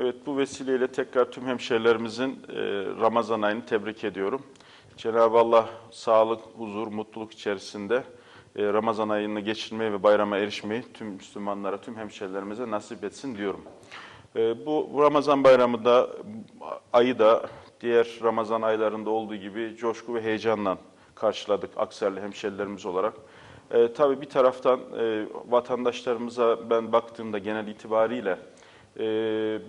Evet bu vesileyle tekrar tüm hemşehrilerimizin e, Ramazan ayını tebrik ediyorum. Cenab-ı Allah sağlık, huzur, mutluluk içerisinde e, Ramazan ayını geçirmeyi ve bayrama erişmeyi tüm Müslümanlara, tüm hemşehrilerimize nasip etsin diyorum. E, bu, bu Ramazan bayramı da ayı da diğer Ramazan aylarında olduğu gibi coşku ve heyecanla karşıladık Akserli hemşehrilerimiz olarak. E, tabii bir taraftan e, vatandaşlarımıza ben baktığımda genel itibariyle e,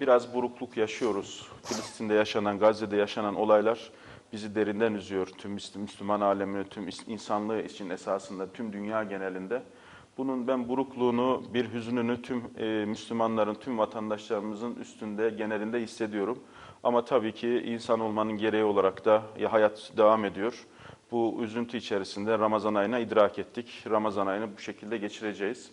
biraz burukluk yaşıyoruz. Filistin'de yaşanan, Gazze'de yaşanan olaylar bizi derinden üzüyor. Tüm Müslü- Müslüman alemini, tüm insanlığı için esasında tüm dünya genelinde. Bunun ben burukluğunu, bir hüzününü tüm e, Müslümanların, tüm vatandaşlarımızın üstünde, genelinde hissediyorum. Ama tabii ki insan olmanın gereği olarak da ya hayat devam ediyor. Bu üzüntü içerisinde Ramazan ayına idrak ettik. Ramazan ayını bu şekilde geçireceğiz.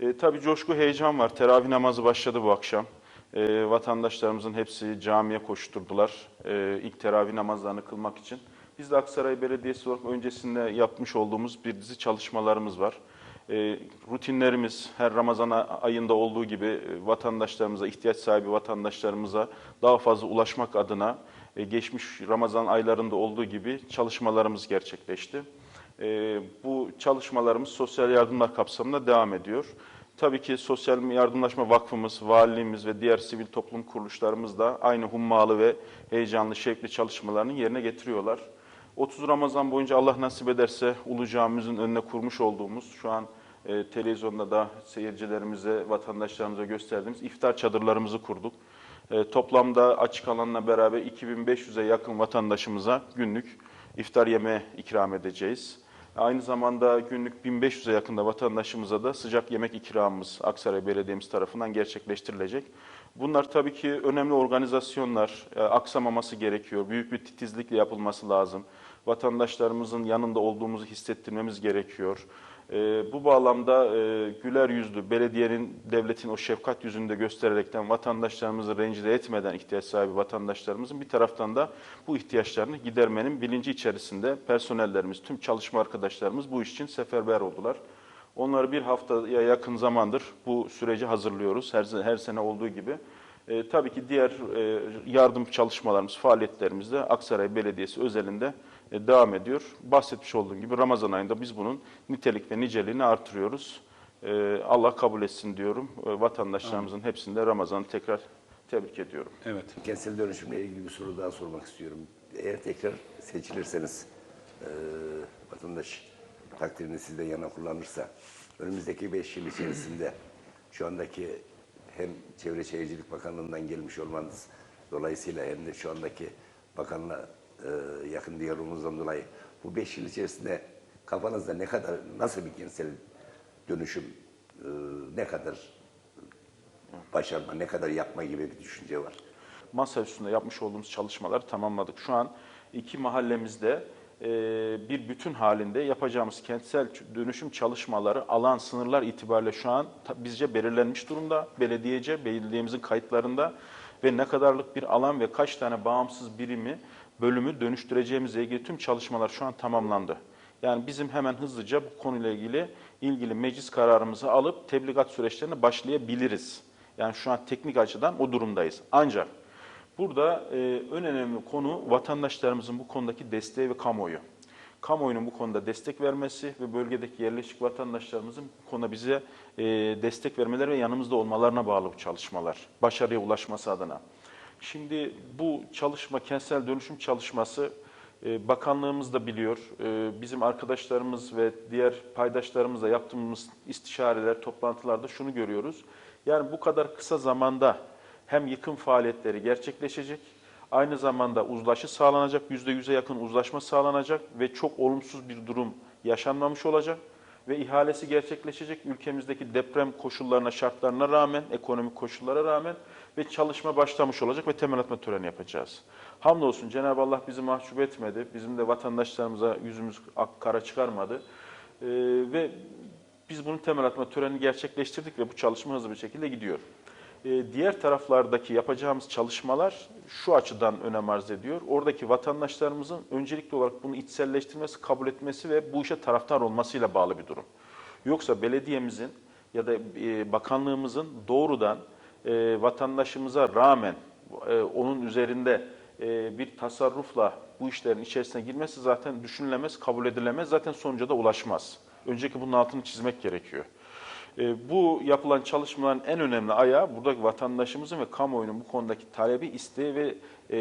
E, tabii coşku, heyecan var. Teravih namazı başladı bu akşam. E, vatandaşlarımızın hepsi camiye koşturdular. E, ilk teravih namazlarını kılmak için. Biz de Aksaray Belediyesi olarak öncesinde yapmış olduğumuz bir dizi çalışmalarımız var. E, rutinlerimiz her Ramazan ayında olduğu gibi e, vatandaşlarımıza, ihtiyaç sahibi vatandaşlarımıza daha fazla ulaşmak adına e, geçmiş Ramazan aylarında olduğu gibi çalışmalarımız gerçekleşti. E, bu çalışmalarımız sosyal yardımlar kapsamında devam ediyor. Tabii ki Sosyal Yardımlaşma Vakfımız, valiliğimiz ve diğer sivil toplum kuruluşlarımız da aynı hummalı ve heyecanlı, şevkli çalışmalarını yerine getiriyorlar. 30 Ramazan boyunca Allah nasip ederse Ulu Camimizin önüne kurmuş olduğumuz, şu an e, televizyonda da seyircilerimize, vatandaşlarımıza gösterdiğimiz iftar çadırlarımızı kurduk. E, toplamda açık alanla beraber 2500'e yakın vatandaşımıza günlük iftar yemeği ikram edeceğiz. Aynı zamanda günlük 1500'e yakında vatandaşımıza da sıcak yemek ikramımız Aksaray Belediye'miz tarafından gerçekleştirilecek. Bunlar tabii ki önemli organizasyonlar, e, aksamaması gerekiyor. Büyük bir titizlikle yapılması lazım. Vatandaşlarımızın yanında olduğumuzu hissettirmemiz gerekiyor. E, bu bağlamda e, güler yüzlü, belediyenin, devletin o şefkat yüzünü de göstererekten vatandaşlarımızı rencide etmeden ihtiyaç sahibi vatandaşlarımızın bir taraftan da bu ihtiyaçlarını gidermenin bilinci içerisinde personellerimiz, tüm çalışma arkadaşlarımız bu iş için seferber oldular. Onları bir haftaya yakın zamandır bu süreci hazırlıyoruz her, her sene olduğu gibi. E, tabii ki diğer e, yardım çalışmalarımız, faaliyetlerimiz de Aksaray Belediyesi özelinde devam ediyor. Bahsetmiş olduğum gibi Ramazan ayında biz bunun nitelik ve niceliğini artırıyoruz. E, Allah kabul etsin diyorum. E, vatandaşlarımızın hepsinde Ramazan'ı tekrar tebrik ediyorum. Evet. Kentsel dönüşümle ilgili bir soru daha sormak istiyorum. Eğer tekrar seçilirseniz, e, vatandaş takdirini sizden yana kullanırsa, önümüzdeki beş yıl içerisinde şu andaki hem Çevre Şehircilik Bakanlığı'ndan gelmiş olmanız dolayısıyla hem de şu andaki bakanla e, yakın diyalogumuzdan dolayı bu beş yıl içerisinde kafanızda ne kadar, nasıl bir kentsel dönüşüm, e, ne kadar başarma, ne kadar yapma gibi bir düşünce var? masa üstünde yapmış olduğumuz çalışmaları tamamladık. Şu an iki mahallemizde e, bir bütün halinde yapacağımız kentsel dönüşüm çalışmaları alan sınırlar itibariyle şu an bizce belirlenmiş durumda. Belediyece, belediyemizin kayıtlarında ve ne kadarlık bir alan ve kaç tane bağımsız birimi, bölümü dönüştüreceğimizle ilgili tüm çalışmalar şu an tamamlandı. Yani bizim hemen hızlıca bu konuyla ilgili ilgili meclis kararımızı alıp tebligat süreçlerine başlayabiliriz. Yani şu an teknik açıdan o durumdayız. Ancak burada e, en önemli konu vatandaşlarımızın bu konudaki desteği ve kamuoyu. Kamuoyunun bu konuda destek vermesi ve bölgedeki yerleşik vatandaşlarımızın bu konuda bize e, destek vermeleri ve yanımızda olmalarına bağlı bu çalışmalar. Başarıya ulaşması adına. Şimdi bu çalışma, kentsel dönüşüm çalışması e, bakanlığımız da biliyor. E, bizim arkadaşlarımız ve diğer paydaşlarımızla yaptığımız istişareler, toplantılarda şunu görüyoruz. Yani bu kadar kısa zamanda hem yıkım faaliyetleri gerçekleşecek, aynı zamanda uzlaşı sağlanacak, %100'e yakın uzlaşma sağlanacak ve çok olumsuz bir durum yaşanmamış olacak ve ihalesi gerçekleşecek ülkemizdeki deprem koşullarına, şartlarına rağmen, ekonomik koşullara rağmen ve çalışma başlamış olacak ve temel atma töreni yapacağız. Hamdolsun Cenab-ı Allah bizi mahcup etmedi. Bizim de vatandaşlarımıza yüzümüz kara çıkarmadı. Ee, ve biz bunun temel atma törenini gerçekleştirdik ve bu çalışma hızlı bir şekilde gidiyor. Ee, diğer taraflardaki yapacağımız çalışmalar şu açıdan önem arz ediyor. Oradaki vatandaşlarımızın öncelikli olarak bunu içselleştirmesi, kabul etmesi ve bu işe taraftar olmasıyla bağlı bir durum. Yoksa belediyemizin ya da e, bakanlığımızın doğrudan e, vatandaşımıza rağmen e, onun üzerinde e, bir tasarrufla bu işlerin içerisine girmesi zaten düşünülemez, kabul edilemez. Zaten sonuca da ulaşmaz. Önceki bunun altını çizmek gerekiyor. E, bu yapılan çalışmaların en önemli ayağı buradaki vatandaşımızın ve kamuoyunun bu konudaki talebi, isteği ve e,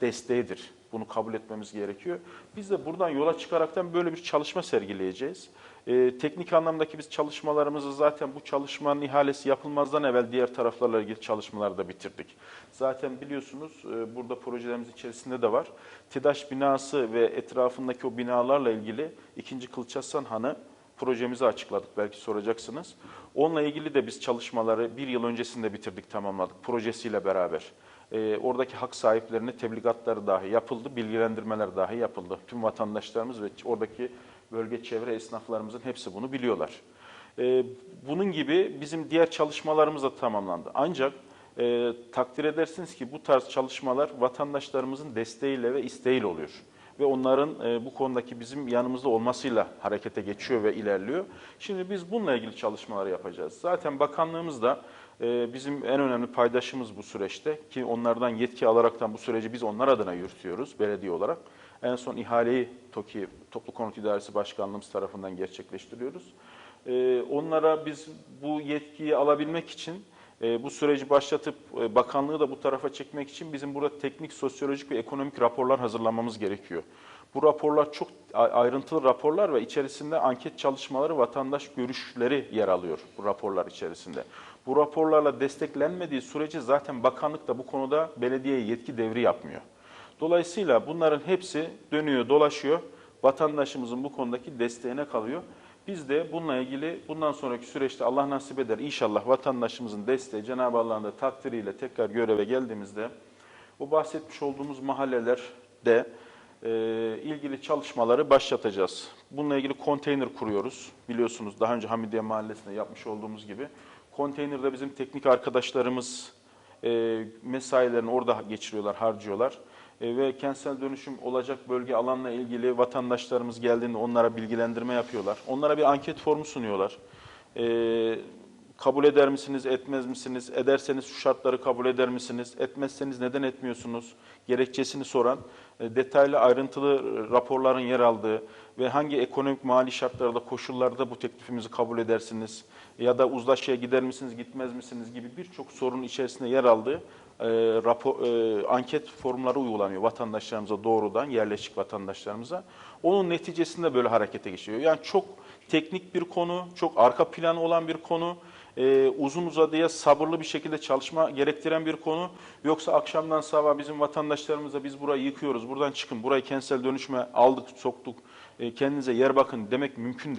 desteğidir. Bunu kabul etmemiz gerekiyor. Biz de buradan yola çıkaraktan böyle bir çalışma sergileyeceğiz. E, teknik anlamdaki biz çalışmalarımızı zaten bu çalışmanın ihalesi yapılmazdan evvel diğer taraflarla ilgili çalışmaları da bitirdik. Zaten biliyorsunuz e, burada projelerimiz içerisinde de var. TİDAŞ binası ve etrafındaki o binalarla ilgili 2. Kılıçarslan Hanı projemizi açıkladık belki soracaksınız. Onunla ilgili de biz çalışmaları bir yıl öncesinde bitirdik, tamamladık projesiyle beraber. Ee, oradaki hak sahiplerine tebligatları dahi yapıldı, bilgilendirmeler dahi yapıldı. Tüm vatandaşlarımız ve oradaki bölge çevre esnaflarımızın hepsi bunu biliyorlar. Ee, bunun gibi bizim diğer çalışmalarımız da tamamlandı. Ancak e, takdir edersiniz ki bu tarz çalışmalar vatandaşlarımızın desteğiyle ve isteğiyle oluyor ve onların e, bu konudaki bizim yanımızda olmasıyla harekete geçiyor ve ilerliyor. Şimdi biz bununla ilgili çalışmalar yapacağız. Zaten bakanlığımız da e, bizim en önemli paydaşımız bu süreçte ki onlardan yetki alaraktan bu süreci biz onlar adına yürütüyoruz belediye olarak. En son ihaleyi TOKİ Toplu Konut İdaresi Başkanlığımız tarafından gerçekleştiriyoruz. E, onlara biz bu yetkiyi alabilmek için e, bu süreci başlatıp e, bakanlığı da bu tarafa çekmek için bizim burada teknik, sosyolojik ve ekonomik raporlar hazırlamamız gerekiyor. Bu raporlar çok ayrıntılı raporlar ve içerisinde anket çalışmaları, vatandaş görüşleri yer alıyor bu raporlar içerisinde. Bu raporlarla desteklenmediği sürece zaten bakanlık da bu konuda belediyeye yetki devri yapmıyor. Dolayısıyla bunların hepsi dönüyor, dolaşıyor. Vatandaşımızın bu konudaki desteğine kalıyor. Biz de bununla ilgili bundan sonraki süreçte Allah nasip eder inşallah vatandaşımızın desteği Cenab-ı Allah'ın da takdiriyle tekrar göreve geldiğimizde o bahsetmiş olduğumuz mahallelerde e, ilgili çalışmaları başlatacağız. Bununla ilgili konteyner kuruyoruz. Biliyorsunuz daha önce Hamidiye Mahallesi'nde yapmış olduğumuz gibi. Konteynerde bizim teknik arkadaşlarımız e, mesailerini orada geçiriyorlar, harcıyorlar. E, ve kentsel dönüşüm olacak bölge alanla ilgili vatandaşlarımız geldiğinde onlara bilgilendirme yapıyorlar. Onlara bir anket formu sunuyorlar. E, kabul eder misiniz, etmez misiniz? Ederseniz şu şartları kabul eder misiniz? Etmezseniz neden etmiyorsunuz? Gerekçesini soran, e, detaylı ayrıntılı raporların yer aldığı ve hangi ekonomik mali şartlarda, koşullarda bu teklifimizi kabul edersiniz? Ya da uzlaşıya gider misiniz, gitmez misiniz gibi birçok sorunun içerisinde yer aldığı e, rapor, e, anket formları uygulanıyor vatandaşlarımıza doğrudan, yerleşik vatandaşlarımıza. Onun neticesinde böyle harekete geçiyor. Yani çok teknik bir konu, çok arka planı olan bir konu, e, uzun uzadıya sabırlı bir şekilde çalışma gerektiren bir konu. Yoksa akşamdan sabah bizim vatandaşlarımıza biz burayı yıkıyoruz, buradan çıkın, burayı kentsel dönüşme aldık, soktuk, e, kendinize yer bakın demek mümkün değil.